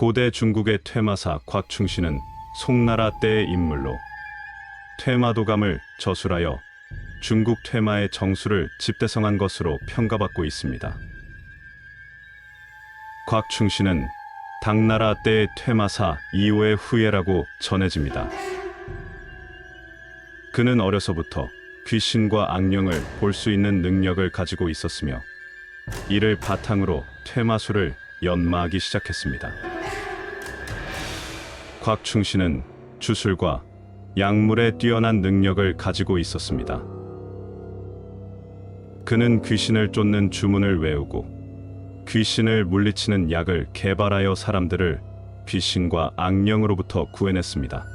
고대 중국의 퇴마사 곽충신은 송나라 때의 인물로 퇴마도감을 저술하여 중국 퇴마의 정수를 집대성한 것으로 평가받고 있습니다. 곽충신은 당나라 때의 퇴마사 이호의 후예라고 전해집니다. 그는 어려서부터 귀신과 악령을 볼 수 있는 능력을 가지고 있었으며 이를 바탕으로 퇴마술을 연마하기 시작했습니다. 곽충신은 주술과 약물에 뛰어난 능력을 가지고 있었습니다. 그는 귀신을 쫓는 주문을 외우고 귀신을 물리치는 약을 개발하여 사람들을 귀신과 악령으로부터 구해냈습니다.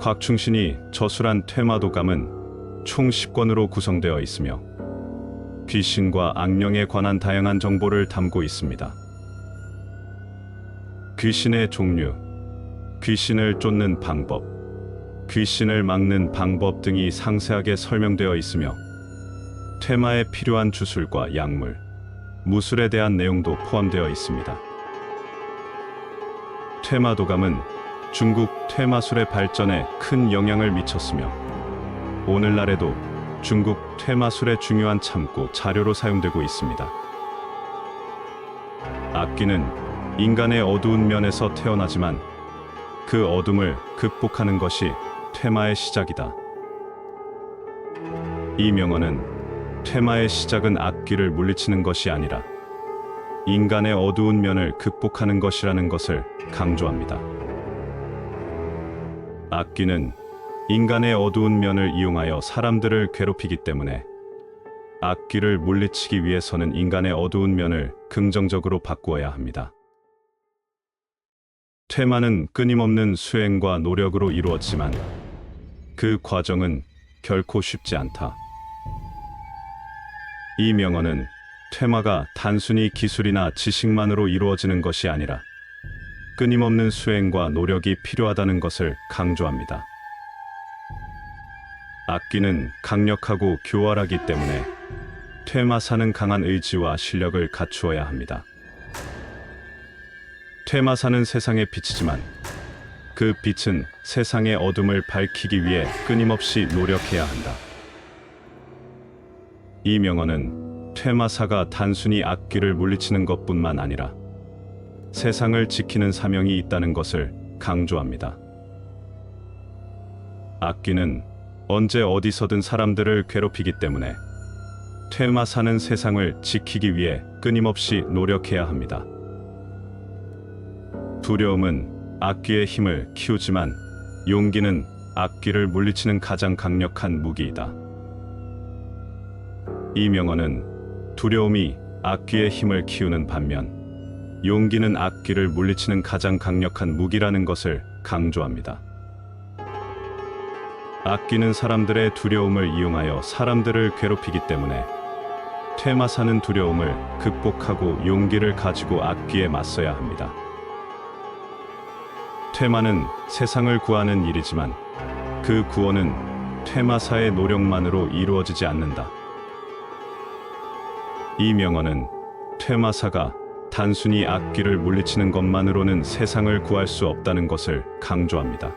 곽충신이 저술한 퇴마도감은 총 10권으로 구성되어 있으며 귀신과 악령에 관한 다양한 정보를 담고 있습니다. 귀신의 종류, 귀신을 쫓는 방법, 귀신을 막는 방법 등이 상세하게 설명되어 있으며 퇴마에 필요한 주술과 약물, 무술에 대한 내용도 포함되어 있습니다. 퇴마도감은 중국 퇴마술의 발전에 큰 영향을 미쳤으며 오늘날에도 중국 퇴마술의 중요한 참고 자료로 사용되고 있습니다. 악기는 인간의 어두운 면에서 태어나지만 그 어둠을 극복하는 것이 퇴마의 시작이다. 이 명언은 퇴마의 시작은 악기를 물리치는 것이 아니라 인간의 어두운 면을 극복하는 것이라는 것을 강조합니다. 악기는 인간의 어두운 면을 이용하여 사람들을 괴롭히기 때문에 악기를 물리치기 위해서는 인간의 어두운 면을 긍정적으로 바꾸어야 합니다. 퇴마는 끊임없는 수행과 노력으로 이루어지만 그 과정은 결코 쉽지 않다. 이 명언은 퇴마가 단순히 기술이나 지식만으로 이루어지는 것이 아니라 끊임없는 수행과 노력이 필요하다는 것을 강조합니다. 악기는 강력하고 교활하기 때문에 퇴마사는 강한 의지와 실력을 갖추어야 합니다. 퇴마사는 세상의 빛이지만 그 빛은 세상의 어둠을 밝히기 위해 끊임없이 노력해야 한다. 이 명언은 퇴마사가 단순히 악기를 물리치는 것뿐만 아니라 세상을 지키는 사명이 있다는 것을 강조합니다. 악기는 언제 어디서든 사람들을 괴롭히기 때문에 퇴마사는 세상을 지키기 위해 끊임없이 노력해야 합니다. 두려움은 악기의 힘을 키우지만 용기는 악기를 물리치는 가장 강력한 무기이다. 이 명언은 두려움이 악기의 힘을 키우는 반면 용기는 악기를 물리치는 가장 강력한 무기라는 것을 강조합니다. 악기는 사람들의 두려움을 이용하여 사람들을 괴롭히기 때문에 퇴마사는 두려움을 극복하고 용기를 가지고 악기에 맞서야 합니다. 퇴마는 세상을 구하는 일이지만 그 구원은 퇴마사의 노력만으로 이루어지지 않는다. 이 명언은 퇴마사가 단순히 악기를 물리치는 것만으로는 세상을 구할 수 없다는 것을 강조합니다.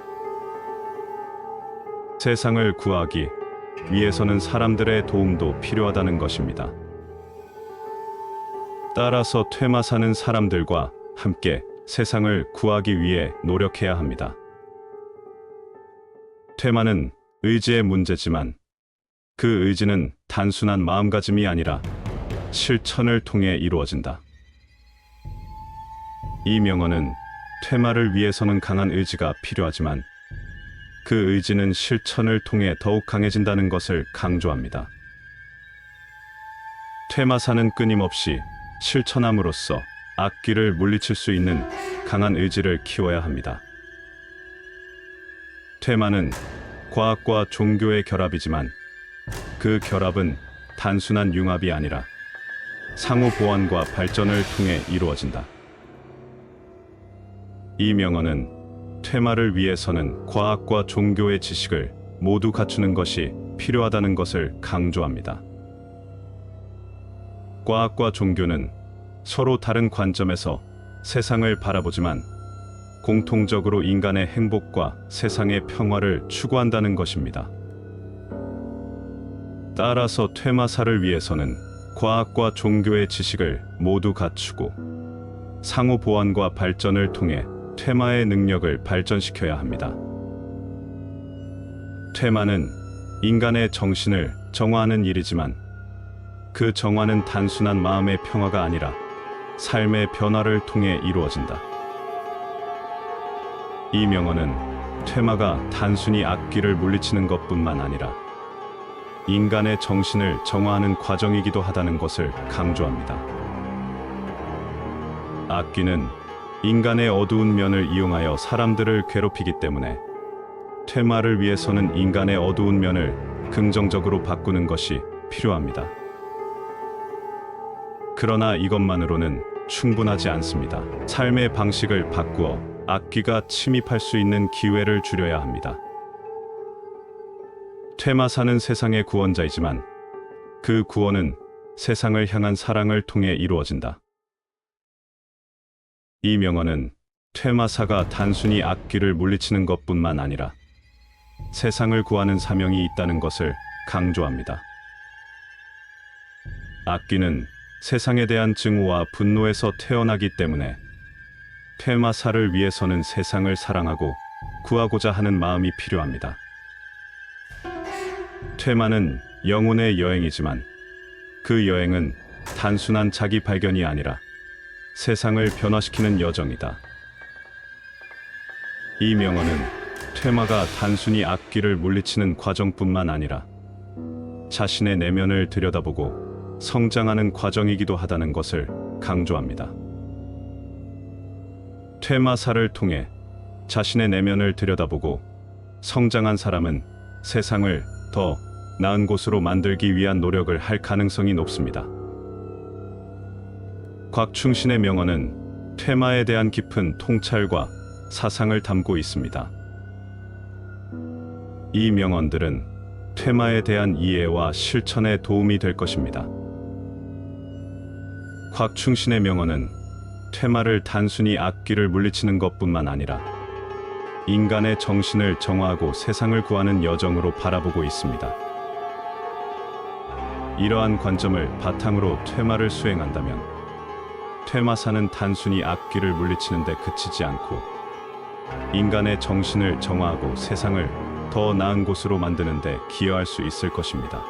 세상을 구하기 위해서는 사람들의 도움도 필요하다는 것입니다. 따라서 퇴마사는 사람들과 함께 세상을 구하기 위해 노력해야 합니다. 퇴마는 의지의 문제지만 그 의지는 단순한 마음가짐이 아니라 실천을 통해 이루어진다. 이 명언은 퇴마를 위해서는 강한 의지가 필요하지만 그 의지는 실천을 통해 더욱 강해진다는 것을 강조합니다. 퇴마사는 끊임없이 실천함으로써 악기를 물리칠 수 있는 강한 의지를 키워야 합니다. 퇴마는 과학과 종교의 결합이지만 그 결합은 단순한 융합이 아니라 상호 보완과 발전을 통해 이루어진다. 이 명언은 퇴마를 위해서는 과학과 종교의 지식을 모두 갖추는 것이 필요하다는 것을 강조합니다. 과학과 종교는 서로 다른 관점에서 세상을 바라보지만 공통적으로 인간의 행복과 세상의 평화를 추구한다는 것입니다. 따라서 퇴마사를 위해서는 과학과 종교의 지식을 모두 갖추고 상호 보완과 발전을 통해 퇴마의 능력을 발전시켜야 합니다. 퇴마는 인간의 정신을 정화하는 일이지만 그 정화는 단순한 마음의 평화가 아니라 삶의 변화를 통해 이루어진다. 이 명언은 퇴마가 단순히 악기를 물리치는 것뿐만 아니라 인간의 정신을 정화하는 과정이기도 하다는 것을 강조합니다. 악기는 인간의 어두운 면을 이용하여 사람들을 괴롭히기 때문에 퇴마를 위해서는 인간의 어두운 면을 긍정적으로 바꾸는 것이 필요합니다. 그러나 이것만으로는 충분하지 않습니다. 삶의 방식을 바꾸어 악기가 침입할 수 있는 기회를 줄여야 합니다. 퇴마사는 세상의 구원자이지만 그 구원은 세상을 향한 사랑을 통해 이루어진다. 이 명언은 퇴마사가 단순히 악기를 물리치는 것뿐만 아니라 세상을 구하는 사명이 있다는 것을 강조합니다. 악기는 세상에 대한 증오와 분노에서 태어나기 때문에 퇴마사를 위해서는 세상을 사랑하고 구하고자 하는 마음이 필요합니다. 퇴마는 영혼의 여행이지만 그 여행은 단순한 자기 발견이 아니라 세상을 변화시키는 여정이다. 이 명언은 퇴마가 단순히 악기를 물리치는 과정뿐만 아니라 자신의 내면을 들여다보고 성장하는 과정이기도 하다는 것을 강조합니다. 퇴마사를 통해 자신의 내면을 들여다보고 성장한 사람은 세상을 더 나은 곳으로 만들기 위한 노력을 할 가능성이 높습니다. 곽충신의 명언은 퇴마에 대한 깊은 통찰과 사상을 담고 있습니다. 이 명언들은 퇴마에 대한 이해와 실천에 도움이 될 것입니다. 곽충신의 명언은 퇴마를 단순히 악기를 물리치는 것뿐만 아니라 인간의 정신을 정화하고 세상을 구하는 여정으로 바라보고 있습니다. 이러한 관점을 바탕으로 퇴마를 수행한다면 퇴마사는 단순히 악기를 물리치는 데 그치지 않고 인간의 정신을 정화하고 세상을 더 나은 곳으로 만드는 데 기여할 수 있을 것입니다.